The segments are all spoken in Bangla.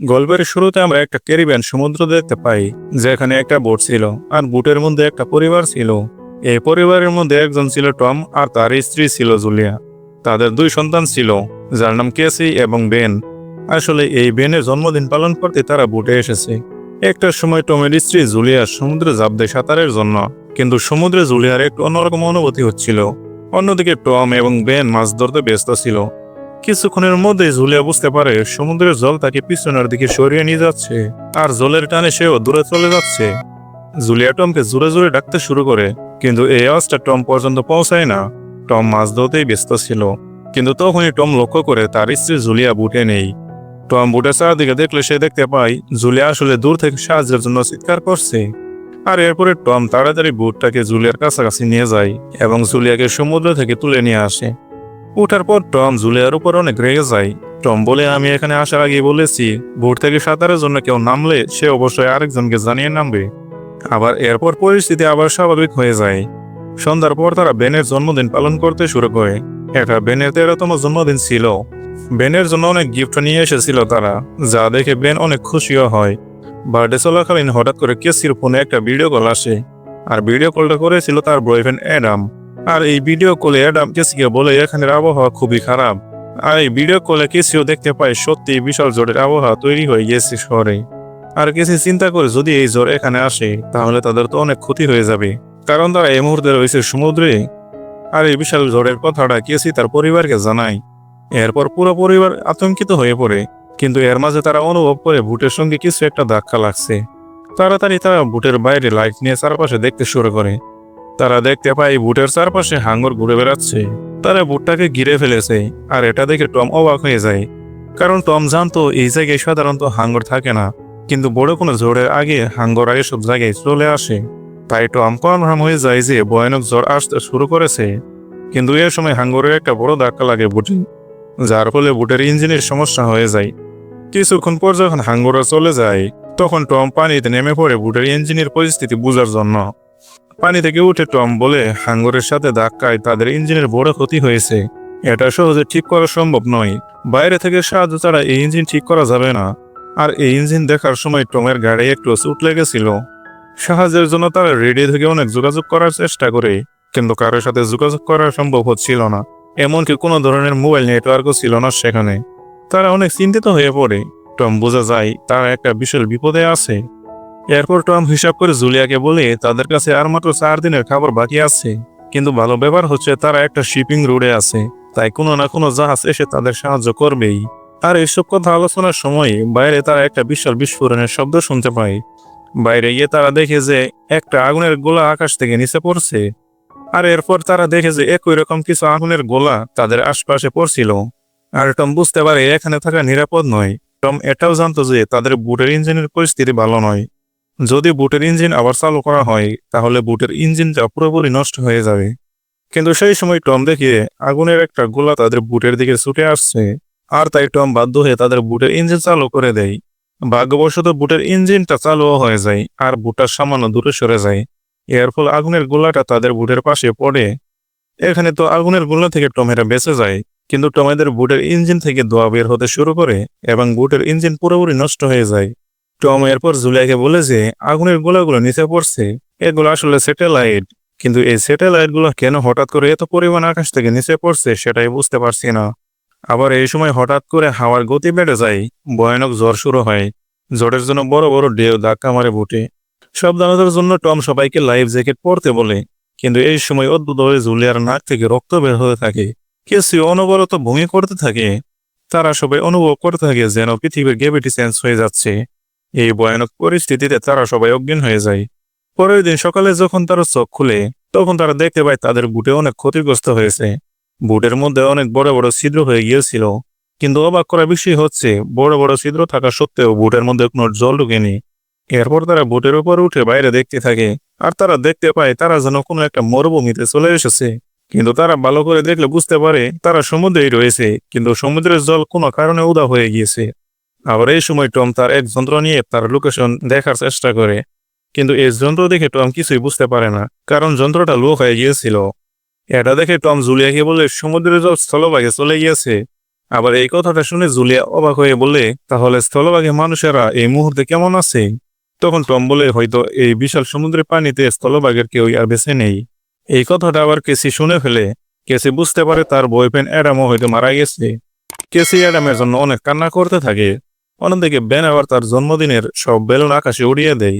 গল্পের শুরুতে আমরা একটা ক্যারিবিয়ান সমুদ্র দেখতে পাই, যেখানে একটা বোট ছিল আর বোটের মধ্যে একটা পরিবার ছিল। এই পরিবারের মধ্যে একজন ছিল টম আর তার স্ত্রী ছিল জুলিয়া। তাদের দুই সন্তান ছিল, যার নাম কেসি এবং বেন। আসলে এই বেনের জন্মদিন পালন করতে তারা বোটে এসেছে। একটা সময় টমের স্ত্রী জুলিয়া সমুদ্রে জাপ দেয় সাঁতারের জন্য, কিন্তু সমুদ্রে জুলিয়ার একটু অন্যরকম অনুভূতি হচ্ছিল। অন্যদিকে টম এবং বেন মাছ ধরতে ব্যস্ত ছিল। কিছুক্ষণের মধ্যে জুলিয়া বুঝতে পারে সমুদ্রের জল তাকে পিছনের দিকে সরিয়ে নিয়ে যাচ্ছে, আর জলের টানে সেও দূরে চলে যাচ্ছে। জুলিয়া টমকে জোরে জোরে ডাকতে শুরু করে, কিন্তু এই আওয়াজটা টম পর্যন্ত পৌঁছায় না। টম মাছ ধরতেই ব্যস্ত ছিল, কিন্তু তখনই টম লক্ষ্য করে তার স্ত্রী জুলিয়া বুটে নেই। টম বুটের চারদিকে দেখলে সে দেখতে পায়, জুলিয়া আসলে দূর থেকে সাহায্যের জন্য চিৎকার করছে। আর এরপরে টম তাড়াতাড়ি বুটটাকে জুলিয়ার কাছাকাছি নিয়ে যায় এবং জুলিয়াকে সমুদ্র থেকে তুলে নিয়ে আসে। ওঠার পর টম জুলিয়ার উপর অনেক রেগে যায়। টম বলে, আমি এখানে আসার আগে বলেছি ভোট থেকে সাঁতারের জন্য কেউ নামলে সে অবশ্যই আরেকজনকে জানিয়ে নামবে। আবার এরপর পরিস্থিতি আবার স্বাভাবিক হয়ে যায়। সন্ধ্যার পর তারা বেনের জন্মদিন পালন করতে শুরু করে। এটা বেনের তেরোতম জন্মদিন ছিল। বেনের জন্য অনেক গিফট নিয়ে এসেছিল তারা, যা দেখে বেন অনেক খুশিও হয়। বার্থডে চলাকালীন হঠাৎ করে কেসির ফোনে একটা ভিডিও কল আসে। আর ভিডিও কলটা করেছিল তার বয়ফ্রেন্ড অ্যাডাম। আর এই ভিডিও কলে অ্যাডাম কেসিকে বলে, এখানের আবহাওয়া খুবই খারাপ। আর এই ভিডিও কলে কেসিও দেখতে পায় সত্যি বিশাল জোরের আবহাওয়া তৈরি হয়ে গেছে শহরে। আর কেসি চিন্তা করে যদি এই জ্বর এখানে আসে, তাহলে তাদের তো অনেক ক্ষতি হয়ে যাবে। কারণ তারা এই মুহূর্তে রয়েছে সমুদ্রে। আর এই বিশাল ঝড়ের কথাটা কেসি তার পরিবারকে জানায়। এরপর পুরো পরিবার আতঙ্কিত হয়ে পড়ে। কিন্তু এর মাঝে তারা অনুভব করে ভুটের সঙ্গে কিছু একটা ধাক্কা লাগছে। তাড়াতাড়ি তারা ভুটের বাইরে লাইট নিয়ে চারপাশে দেখতে শুরু করে। তারা দেখতে পায় বুটের চারপাশে হাঙ্গর ঘুরে বেড়াচ্ছে। তারা বুটটাকে ঘিরে ফেলেছে, আর এটা দেখে টম অবাক হয়ে যায়। কারণ টম জানতো এই জায়গায় সাধারণত হাঙ্গর থাকে না, কিন্তু বড় কোনো ঝড়ের আগে হাঙ্গর এসব জায়গায় চলে আসে। তাই টম কনফার্ম হয়ে যায় যে ভয়ানক জ্বর আসতে শুরু করেছে। কিন্তু এ সময় হাঙ্গরের একটা বড় ধাক্কা লাগে বুটে যার ফলে বুটের ইঞ্জিনের সমস্যা হয়ে যায়। কিছুক্ষণ পর যখন হাঙ্গরা চলে যায়, তখন টম পানিতে নেমে পড়ে বুটের ইঞ্জিনের পরিস্থিতি বোঝার জন্য। পানি থেকে উঠে টম বলে হাঙ্গরের সাথে ধাক্কায় তাদের ইঞ্জিনের বড় ক্ষতি হয়েছে। এটা সহজে ঠিক করা সম্ভব নয়। বাইরে থেকে সাহায্য ছাড়া এই ইঞ্জিন ঠিক করা যাবে না। আর এই ইঞ্জিন দেখার সময় টমের গাড়ি একটু চুট লেগেছিল। সাহায্যের জন্য তারা রেডিও থেকে অনেক যোগাযোগ করার চেষ্টা করে, কিন্তু কারোর সাথে যোগাযোগ করা সম্ভব হচ্ছিল না। এমনকি কোনো ধরনের মোবাইল নেটওয়ার্কও ছিল না সেখানে। তারা অনেক চিন্তিত হয়ে পড়ে। টম বোঝা যায়, তারা একটা বিশাল বিপদে আছে। এরপর টম হিসাব করে জুলিয়াকে বলে, তাদের কাছে আর মাত্র চার দিনের খাবার বাকি আছে। কিন্তু ভালো ব্যাপার হচ্ছে তারা একটা শিপিং রোডে আছে। তাই কোনো না কোনো জাহাজ এসে তাদের সাহায্য করবেই। আর এসব কথা আলোচনার সময় বাইরে তারা একটা বিশাল বিস্ফোরণের শব্দ শুনতে পায়। বাইরে গিয়ে তারা দেখে যে একটা আগুনের গোলা আকাশ থেকে নিচে পড়ছে। আর এরপর তারা দেখে যে একই রকম কিছু আগুনের গোলা তাদের আশপাশে পড়ছিল। আর টম বুঝতে পারে এখানে থাকা নিরাপদ নয়। টম এটাও জানতো যে তাদের বুটের ইঞ্জিনের পরিস্থিতি ভালো নয়। যদি বুটের ইঞ্জিন আবার চালু করা হয়, তাহলে বুটের ইঞ্জিনটা পুরোপুরি নষ্ট হয়ে যাবে। কিন্তু সেই সময় টম দেখে আগুনের একটা গোলা তাদের বুটের দিকে ছুটে আসছে, আর তাই টম বাধ্য হয়ে তাদের বুটের ইঞ্জিন চালু করে দেয়। ভাগ্যবশত বুটের ইঞ্জিনটা চালুও হয়ে যায়, আর বুটটা সামান্য দূরে সরে যায়। এর ফলে আগুনের গোলাটা তাদের বুটের পাশে পড়ে। এখানে তো আগুনের গোলা থেকে টমেরা বেঁচে যায়, কিন্তু টমেদের বুটের ইঞ্জিন থেকে ধোয়া বের হতে শুরু করে, এবং বুটের ইঞ্জিন পুরোপুরি নষ্ট হয়ে যায়। টম এরপর জুলিয়াকে বলে যে, আগুনের গোলাগুলো নিচে পড়ছে। এগুলো আসলে স্যাটেলাইট। কিন্তু এই স্যাটেলাইটগুলো কেন হঠাৎ করে এত পরিমাণ আকাশ থেকে নিচে পড়ছে সেটাই বুঝতে পারছি না। আবার এই সময় হঠাৎ করে হাওয়ার গতি বেড়ে যায়, ভয়ানক জ্বর শুরু হয়। জ্বরের জন্য বড় বড় ঢেউ ধাক্কা মারে বুটে। সাবধানতার জন্য টম সবাইকে লাইফ জ্যাকেট পরতে বলে। কিন্তু এই সময় অদ্ভুত হয়ে জুলিয়ার নাক থেকে রক্ত বের হতে থাকে। কেসি অনবরত ভূমি করতে থাকে। তারা সবাই অনুভব করতে থাকে যেন পৃথিবীর গ্যাভিটি চেঞ্জ হয়ে যাচ্ছে। এই ভয়ানক পরিস্থিতিতে তারা সবাই অজ্ঞান হয়ে যায়। পরের দিন সকালে যখন তারা চোখ খুলে, তখন তারা দেখতে পায় তাদের বুটে অনেক ক্ষতিগ্রস্ত হয়েছে। বুটের মধ্যে অনেক বড় বড় ছিদ্র হয়ে গিয়েছিল। কিন্তু অবাক করা বিষয় হচ্ছে, বড় বড় ছিদ্র থাকা সত্ত্বেও বুটের মধ্যে কোনো জল ঢুকেনি। এরপর তারা বুটের উপর উঠে বাইরে দেখতে থাকে, আর তারা দেখতে পায় তারা যেন কোনো একটা মরুভূমিতে চলে এসেছে। কিন্তু তারা ভালো করে দেখলে বুঝতে পারে, তারা সমুদ্রেই রয়েছে, কিন্তু সমুদ্রের জল কোনো কারণে উদা হয়ে গিয়েছে। আবার এই সময় টম তার এক যন্ত্র নিয়ে তার লোকেশন দেখার চেষ্টা করে, কিন্তু এই যন্ত্র দেখে টম কিছুই বুঝতে পারে না, কারণ যন্ত্রটা লো হয়ে গিয়েছিল। এটা দেখে টম জুলিয়াকে বলে, সমুদ্রের জল স্থলভাগে চলে গিয়েছে। আবার এই কথাটা শুনে জুলিয়া অবাক হয়ে বলে, তাহলে স্থলভাগে মানুষেরা এই মুহূর্তে কেমন আছে? তখন টম বলে, হয়তো এই বিশাল সমুদ্রের পানিতে স্থলভাগের কেউই আর বেঁচে নেই। এই কথাটা আবার কেসি শুনে ফেলে। কেসি বুঝতে পারে তার বয়ফ্রেন্ড অ্যাডামও হয়তো মারা গেছে। কেসি অ্যাডামের জন্য অনেক কান্না করতে থাকে। অন্যদিকে বেন আবার তার জন্মদিনের সব বেলুন আকাশে উড়িয়ে দেয়।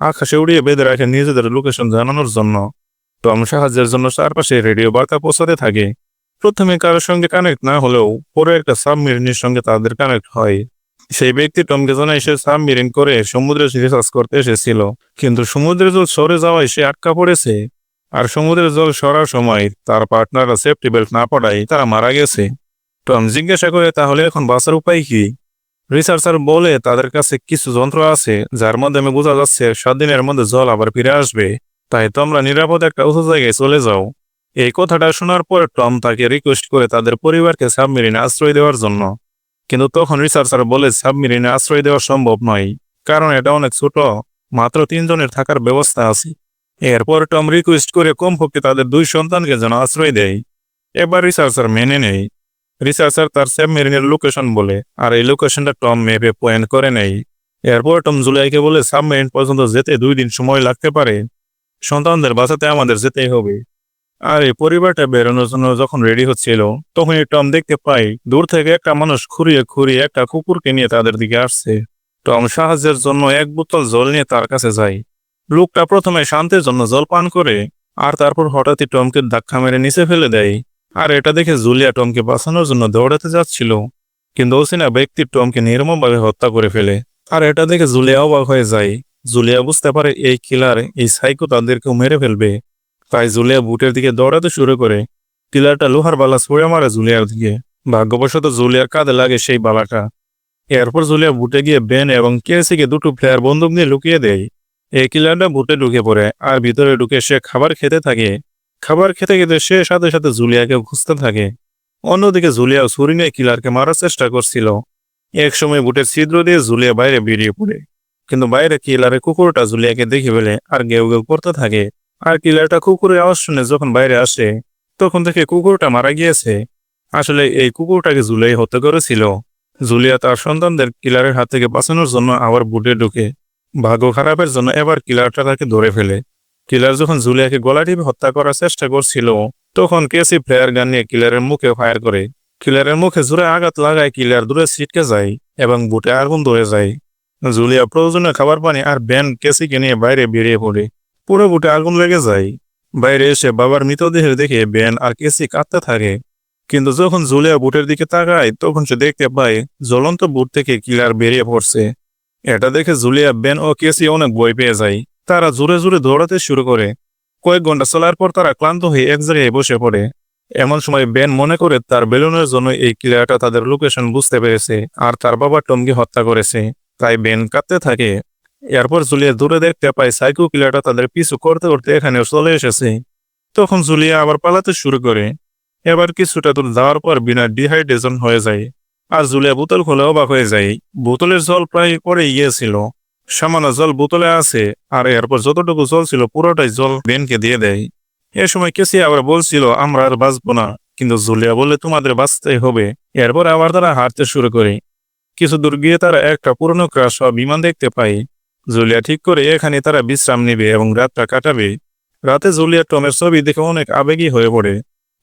আকাশে উড়িয়ে বেঁধে রাখে নিজেদের লোকেশন জানানোর জন্য। টম সাহায্যের জন্য চারপাশে রেডিও বার্তা পৌঁছাতে থাকে। প্রথমে কারোর সঙ্গে কানেক্ট না হলেও পরে একটা সাবমেরিনের সঙ্গে তাদের কানেক্ট হয়। সেই ব্যক্তি টমকে জানায় সে সাবমেরিন করে সমুদ্রে রিসার্চ করতে এসেছিল। কিন্তু সমুদ্রের জল সরে যাওয়ায় সে আটকা পড়েছে। আর সমুদ্রের জল সরার সময় তার পার্টনাররা সেফটি বেল্ট না পড়ায় তারা মারা গেছে। টম জিজ্ঞাসা করে, তাহলে এখন বাঁচার উপায় কি? রিসার্চার বলে তাদের কাছে কিছু যন্ত্র আছে, যার মাধ্যমে বোঝা যাচ্ছে সাত দিনের মধ্যে জল আবার ফিরে আসবে। তাই তোমরা নিরাপদ একটা উঁচু জায়গায় চলে যাও। এই কথাটা শোনার পর টম তাকে রিকোয়েস্ট করে তাদের পরিবারকে সাবমেরিনে আশ্রয় দেওয়ার জন্য। কিন্তু তখন রিসার্চার বলে সাবমেরিনে আশ্রয় দেওয়া সম্ভব নয়, কারণ এটা অনেক ছোট, মাত্র তিনজনের থাকার ব্যবস্থা আছে। এরপর টম রিকোয়েস্ট করে কমপক্ষে তাদের দুই সন্তানকে যেন আশ্রয় দেয়। এবার রিসার্চার মেনে নেয়। রিসার্চার তার সাবমেরিনের লোকেশন বলে, আর এই লোকেশনটা টম ম্যাপে পয়েন্ট করে নেয় এরপর টম জুলাইকে বলে, সাবমেরিন পর্যন্ত যেতে দুই দিন সময় লাগতে পারে। সন্তানদের বাঁচাতে আমাদের যেতেই হবে। আর এই পরিবারটা বেরোনোর জন্য যখন রেডি হচ্ছিল, তখনই টম দেখতে পাই, দূর থেকে একটা মানুষ খুঁড়িয়ে খুঁড়িয়ে একটা কুকুরকে নিয়ে তাদের দিকে আসছে। টম সাহায্যের জন্য এক বোতল জল নিয়ে তার কাছে যায়। লোকটা প্রথমে শান্তির জন্য জল পান করে, আর তারপর হঠাৎই টমকে ধাক্কা মেরে নিচে ফেলে দেয়। আর, এটা দেখে জুলিয়া টমকে বাঁচানোর জন্য দৌড়াতে যাচ্ছিল। কিন্তু অসিনা ব্যক্তি টমকে নির্মমভাবে হত্যা করে ফেলে। আর এটা দেখে জুলিয়া অবাক হয়ে যায়। জুলিয়া বুঝতে পারে এই কিলার, এই সাইকো তাদেরকেও মেরে ফেলবে। তাই জুলিয়া বুটের দিকে দৌড়াতে শুরু করে। কিলারটা লোহার বালা ছুঁড়ে মারে জুলিয়ার দিকে। ভাগ্যবশত জুলিয়ার কাঁধে লাগে সেই বালাটা। এরপর জুলিয়া বুটে গিয়ে বেন এবং কেসিকে দুটো প্লেয়ার বন্দুক নিয়ে লুকিয়ে দেয়। এই কিলারটা বুটে ঢুকে পড়ে, আর ভিতরে ঢুকে সে খাবার খেতে থাকে। খাবার খেতে খেতে সে সাথে সাথে জুলিয়াকে খুঁজতে থাকে। অন্যদিকে জুলিয়া ছুরি নিয়ে কিলারকে মারার চেষ্টা করছিল। এক সময় বুটের ছিদ্র দিয়ে জুলিয়া বাইরে বেরিয়ে পড়ে। কিন্তু বাইরে কিলারে কুকুরটা জুলিয়াকে দেখে ফেলে আর গেউ গেউ করতে থাকে। আর কিলারটা কুকুরের আওয়াজ শুনে যখন বাইরে আসে, তখন থেকে কুকুরটা মারা গিয়েছে। আসলে এই কুকুরটাকে জুলিয়াই হত্যা করেছিল। জুলিয়া তার সন্তানদের কিলারের হাত থেকে বাঁচানোর জন্য আবার বুটে ঢুকে। ভাগ্য খারাপের জন্য এবার কিলারটা তাকে ধরে ফেলে। কিলার যখন জুলিয়াকে গলা টিপে হত্যা করার চেষ্টা করছিল, তখন কেসি ফ্লেয়ার গান নিয়ে কিলারের মুখে ফায়ার করে। কিলারের মুখে জোরে আঘাত লাগায় কিলার দূরে ছিটকে যায় এবং বুটে আগুন ধরে যায়। জুলিয়া প্রয়োজনীয় খাবার পানি আর ব্যান কেসিকে নিয়ে বাইরে বেরিয়ে পড়ে। পুরো বুটে আগুন লেগে যায়। বাইরে এসে বাবার মৃতদেহ দেখে ব্যান আর কেসি কাঁদতে থাকে। কিন্তু যখন জুলিয়া বুটের দিকে তাকায়, তখন সে দেখতে পায়, জ্বলন্ত বুট থেকে কিলার বেরিয়ে পড়ছে। এটা দেখে জুলিয়া বেন ও কেসি অনেক বই পেয়ে যায়। তারা জোরে জোরে দৌড়াতে শুরু করে। কয়েক ঘণ্টা চলার পর তারা ক্লান্ত হয়ে এক জায়গায় বসে পড়ে। এমন সময় বেন মনে করে তার বেলুনের জন্য এই কিলারটা তাদের লোকেশন বুঝতে পেরেছে আর তার বাবা টমকে হত্যা করেছে। তাই বেন কাঁদতে থাকে। এরপর জুলিয়া দূরে দেখতে পায় সাইকো কিলারটা তাদের পিছু করতে করতে এখানে চলে এসেছে। তখন জুলিয়া আবার পালাতে শুরু করে। এবার কিছুটা দূর যাওয়ার পর বিনা ডিহাইড্রেশন হয়ে যায়। আর জুলিয়া বোতল খুলে অবাক হয়ে যায়। বোতলের জল প্রায় পরে গিয়েছিল। সামান্য জল বোতলে আছে, আর এরপর যতটুকু জল ছিল পুরোটাই জল বেনকে দিয়ে দেয়। এ সময় কেসি আবার বলছিল, আমরা আর বাঁচবো না। কিন্তু জুলিয়া বলে তোমাদের বাঁচতে হবে। এরপর আবার তারা হাঁটতে শুরু করে। কিছু দূর গিয়ে তারা একটা পুরনো ক্রাশ হওয়া বিমান দেখতে পায়। জুলিয়া ঠিক করে এখানে তারা বিশ্রাম নেবে এবং রাতটা কাটাবে। রাতে জুলিয়া টমের ছবি দেখে অনেক আবেগী হয়ে পড়ে।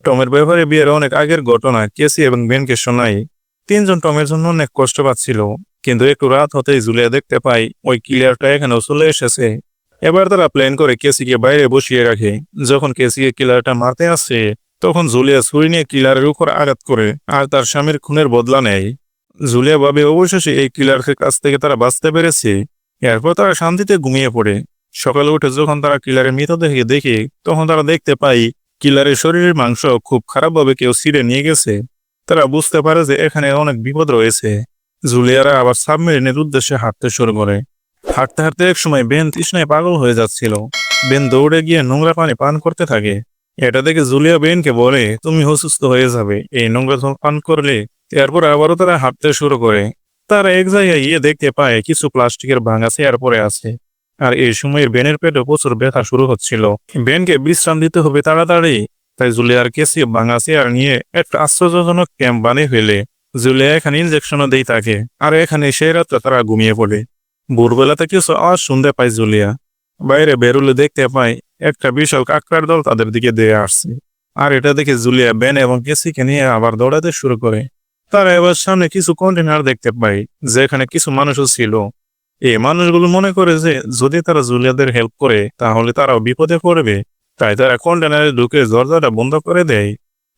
টমের ব্যবহারে বিয়ের অনেক আগের ঘটনা কেসি এবং বেনকে শোনায়। তিনজন টমের জন্য অনেক কষ্ট পাচ্ছিল। কিন্তু একটু রাত হতেই জুলিয়া দেখতে পাই ওই কিলারটা এখানেও চলে এসেছে। এবার তারা প্ল্যান করে কেসিকে বাইরে বসিয়ে রাখে। যখন কেসিকে কিলারটা মারতে আসছে তখন জুলিয়া ছুরি নিয়ে কিলারের উপর আঘাত করে আর তার স্বামীর খুনের বদলা নেয়। জুলিয়া ভাবে অবশেষে এই কিলারের কাছ থেকে তারা বাঁচতে পেরেছে। এরপর তারা শান্তিতে ঘুমিয়ে পড়ে। সকালে উঠে যখন তারা কিলারের মৃতদেহকে দেখে, তখন তারা দেখতে পাই কিলারের শরীরের মাংস খুব খারাপভাবে কেউ ছিঁড়ে নিয়ে গেছে। তারা বুঝতে পারে যে এখানে অনেক বিপদ রয়েছে। জুলিয়ারা আবার সাবমেরিনের উদ্দেশ্যে হাঁটতে শুরু করে। হাঁটতে হাঁটতে এক সময় বেন তৃষ্ণায় পাগল হয়ে যাচ্ছিল। বেন দৌড়ে গিয়ে নোংরা পানি পান করতে থাকে। এটা দেখে জুলিয়া বেনকে বলে, তুমি অসুস্থ হয়ে যাবে। এই নোংরা জল পান করলে এরপর আবারও তারা হাঁটতে শুরু করে। তারা এক জায়গায় গিয়ে দেখতে পায়, কিছু প্লাস্টিকের ভাঙা চেয়ার পরে আছে। আর এই সময়ের বেনের পেটে প্রচুর ব্যথা শুরু হচ্ছিল। বেনকে বিশ্রাম দিতে হবে তাড়াতাড়ি। তাই জুলিয়ার কেসি ভাঙা চেয়ার নিয়ে একটা আশ্চর্যজনক ক্যাম্প বানিয়ে ফেলে। জুলিয়া এখানে ইনজেকশনও দেই তাকে। আর এখানে সেই রাত্রে তারা ঘুমিয়ে পড়ে। ভোরবেলাতে কিছু আওয়াজ শুনতে পায় জুলিয়া। বাইরে বেরুলে দেখতে পায় একটা বিশাল কাকড়ার দল তাদের দিকে দিয়ে আসছে। আর এটা দেখে জুলিয়া বেন এবং কেসিকে নিয়ে আবার দৌড়াতে শুরু করে। তারা এবার সামনে কিছু কন্টেনার দেখতে পায় যেখানে কিছু মানুষও ছিল। এই মানুষগুলো মনে করে যে যদি তারা জুলিয়াদের হেল্প করে, তাহলে তারাও বিপদে পড়বে। তাই তারা কন্টেনারে ঢুকে দরজাটা বন্ধ করে দেয়।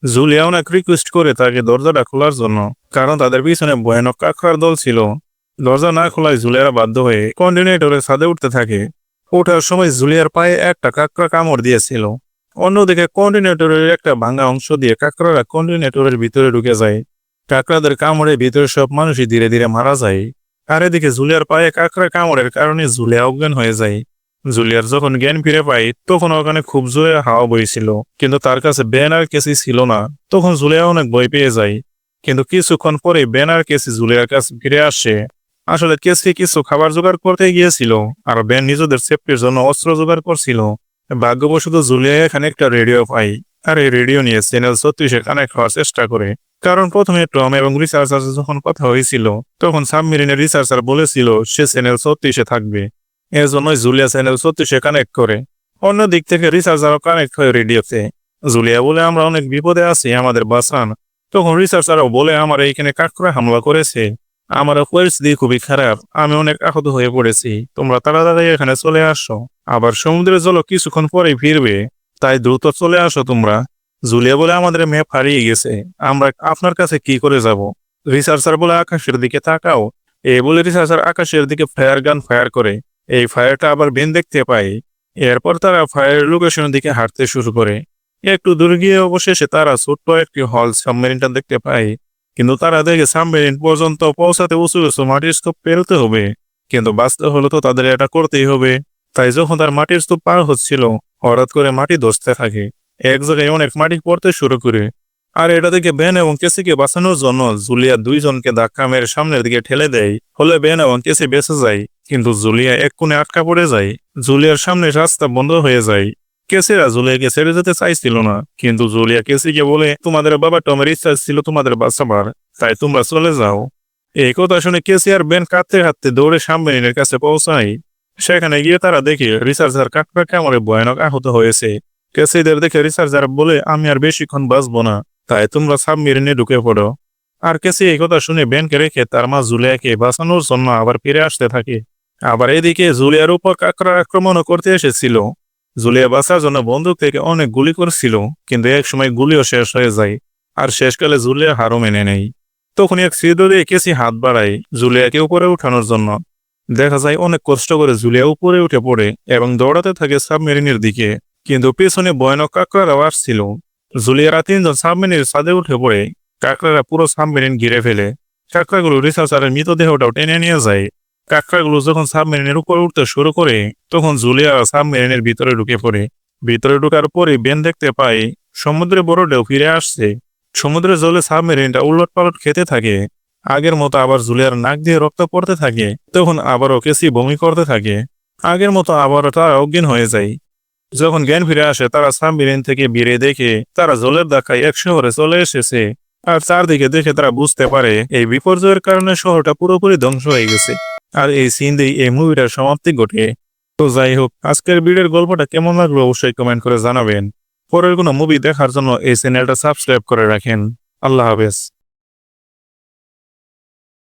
জুলিয়া অনেক রিকোয়েস্ট করে তাকে দরজাটা খোলার জন্য, কারণ তাদের পিছনে ভয়ানক কাকড়ার দল ছিল। দরজা না খোলায় জুলিয়ারা বাধ্য হয়ে কন্টিনেটরের ছাদে উঠতে থাকে। ওঠার সময় জুলিয়ার পায়ে একটা কাকড়া কামড় দিয়েছিল। অন্যদিকে কন্টিনেটরের একটা ভাঙা অংশ দিয়ে কাকড়ারা কন্টিনেটরের ভিতরে ঢুকে যায়। কাকড়াদের কামড়ে ভিতরে সব মানুষই ধীরে ধীরে মারা যায়। আর এদিকে জুলিয়ার পায়ে কাকড়া কামড়ের কারণে জুলিয়া অজ্ঞান হয়ে যায়। জুলিয়ার যখন জ্ঞান ফিরে পাই তখন ওখানে খুব জোরে হাওয়া বইছিল। কিন্তু তার কাছে বেন আর কেসি ছিল না। তখন জুলিয়া অনেক বই পেয়ে যায়। কিন্তু কিছুক্ষণ পরে বেন আর কেসি জুলিয়ার কাছে ফিরে আসে। আসলে কেসি কিছু খাবার জোগাড় করতে গিয়েছিল, আর বেন নিজেদের সেফটির জন্য অস্ত্র জোগাড় করছিল। ভাগ্যবশত জুলিয়া এখানে একটা রেডিও পাই আর এই রেডিও নিয়ে চ্যানেল ছত্রিশে কানেক্ট হওয়ার চেষ্টা করে। কারণ প্রথমে টম এবং রিসার্চার যখন কথা হয়েছিল, তখন সাবমেরিনের রিসার্চার বলেছিল, সে চ্যানেল ছত্রিশে থাকবে। এর জন্যই জুলিয়া চ্যানেল ছত্রিশে কানেক্ট করে। অন্য দিক থেকে রিসার্চারও কানেক্ট হয় রেডিওতে। জুলিয়া বলে আমরা অনেক বিপদে আছি আমাদের বাঁচান। তখন রিসার্চারও বলে, আমার এইখানে কাকড়া হামলা করেছে। আমার পরিস্থিতি খুবই খারাপ। আমি অনেক আহত হয়ে পড়েছি। তোমরা তাড়াতাড়ি এখানে চলে আসো। আবার সমুদ্রের জল কিছুক্ষণ পরে ফিরবে। তাই দ্রুত চলে আসো তোমরা। জুলিয়া বলে, আমাদের ম্যাপ হারিয়ে গেছে। আমরা আপনার কাছে কি করে যাব? রিসার্চার বলে, আকাশের দিকে তাকাও। এই বলে রিসার্চার আকাশের দিকে ফায়ার গান ফায়ার করে। এই ফায়ারটা আবার বেন দেখতে পায় এরপর তারা ফায়ার লোকেশনের দিকে হাঁটতে শুরু করে। একটু দূর গিয়ে অবশেষে তারা ছোট্ট একটি হল সাবমেরিনটা দেখতে পায় কিন্তু তারা দেখে সাবমেরিন পর্যন্ত পৌঁছাতে উঁচু উঁচু মাটির স্তূপ পেরোতে হবে। কিন্তু বাঁচতে হলে তো তাদের এটা করতেই হবে। তাই যখন তার মাটির স্তূপ পার হচ্ছিল, হঠাৎ করে মাটি ধসতে থাকে। এক জায়গায় অনেক মাটি পড়তে শুরু করে। আর এটা দেখে বেন এবং কেসিকে বাঁচানোর জন্য জুলিয়া দুইজনকে ধাক্কা মেরে সামনের দিকে ঠেলে দেয়। ফলে বেন এবং কেসি বেঁচে যায়, কিন্তু জুলিয়া এক কোণে আটকা পড়ে যায়। জুলিয়ার সামনে রাস্তা বন্ধ হয়ে যায়। কেসিরা জুলিয়াকে ছেড়ে যেতে চাইছিল না, কিন্তু জুলিয়া কেসিকে বলে, তোমাদের বাবা টমের ইচ্ছা ছিল তোমাদের বাঁচাবার, তাই তোমরা চলে যাও। এই কথা শুনে কেসি আর বেন কাঁদতে কাঁদতে দৌড়ে সাবমেরিনের কাছে পৌঁছায়। সেখানে গিয়ে তারা দেখে রিসার্চার কাকড়া কামড়ে ভয়ানক আহত হয়েছে। কেসিদের দেখে রিসার্চার বলে, আমি আর বেশিক্ষণ বাঁচবো না। তাই তোমরা সাবমেরিনে ঢুকে পড়ো আর কেসি এই কথা শুনে বেনকে রেখে তার মা জুলিয়াকে বাঁচানোর জন্য আবার ফিরে আসতে থাকে। আবার এদিকে জুলিয়ার উপর কাকড়া আক্রমণও করতে এসেছিল। জুলিয়া বাঁচার জন্য বন্দুক থেকে অনেক গুলি করছিল কিন্তু এক সময় গুলিও শেষ হয়ে যায় আর শেষকালে জুলিয়া হারও মেনে নেই। তখন এক ছিদ্র দিয়ে কেসি হাত বাড়ায় জুলিয়াকে উপরে উঠানোর জন্য। দেখা যায় অনেক কষ্ট করে জুলিয়া উপরে উঠে পড়ে এবং দৌড়াতে থাকে সাবমেরিনের দিকে, কিন্তু পেছনে ভয়ানক কাকড়ারাও আসছিল জুলিয়ারা তিনজন সাবমেরিনের ছাদে উঠে পড়ে কাকড়ারা পুরো সাবমেরিন ঘিরে ফেলে। কাকড়াগুলো রিসার্চারের মৃতদেহটাও টেনে নিয়ে যায়। কাকড়াগুলো যখন সাবমেরিনের উপরে উঠতে শুরু করে, তখন জুলিয়া সাবমেরিনের ভিতরে ঢুকে পড়ে। ভিতরে ঢুকার পরে বেন দেখতে পায় সমুদ্রে বড় ঢেউ ফিরে আসছে। সমুদ্রের জলে সাবমেরিনটা উলট পালট খেতে থাকে। আগের মতো আবার জুলিয়ার নাক দিয়ে রক্ত পড়তে থাকে, তখন আবারও কেসি বমি করতে থাকে। আগের মতো আবারও তারা অজ্ঞান হয়ে যায়। যখন জ্ঞান ফিরে আসে, তারা সাবমেরিন থেকে বেরিয়ে দেখে, তারা জলের ধাক্কায় এক শহরে চলে এসেছে। আর চারদিকে দেখে তারা বুঝতে পারে, এই বিপর্যয়ের কারণে শহরটা পুরোপুরি ধ্বংস হয়ে গেছে। আর এই সিন দিয়ে এই মুভিটার সমাপ্তি ঘটে। তো যাই হোক, আজকের ভিডিওর গল্পটা কেমন লাগল অবশ্যই কমেন্ট করে জানাবেন। পরের কোনো মুভি দেখার জন্য এই চ্যানেলটা সাবস্ক্রাইব করে রাখেন। আল্লাহ হাফেজ।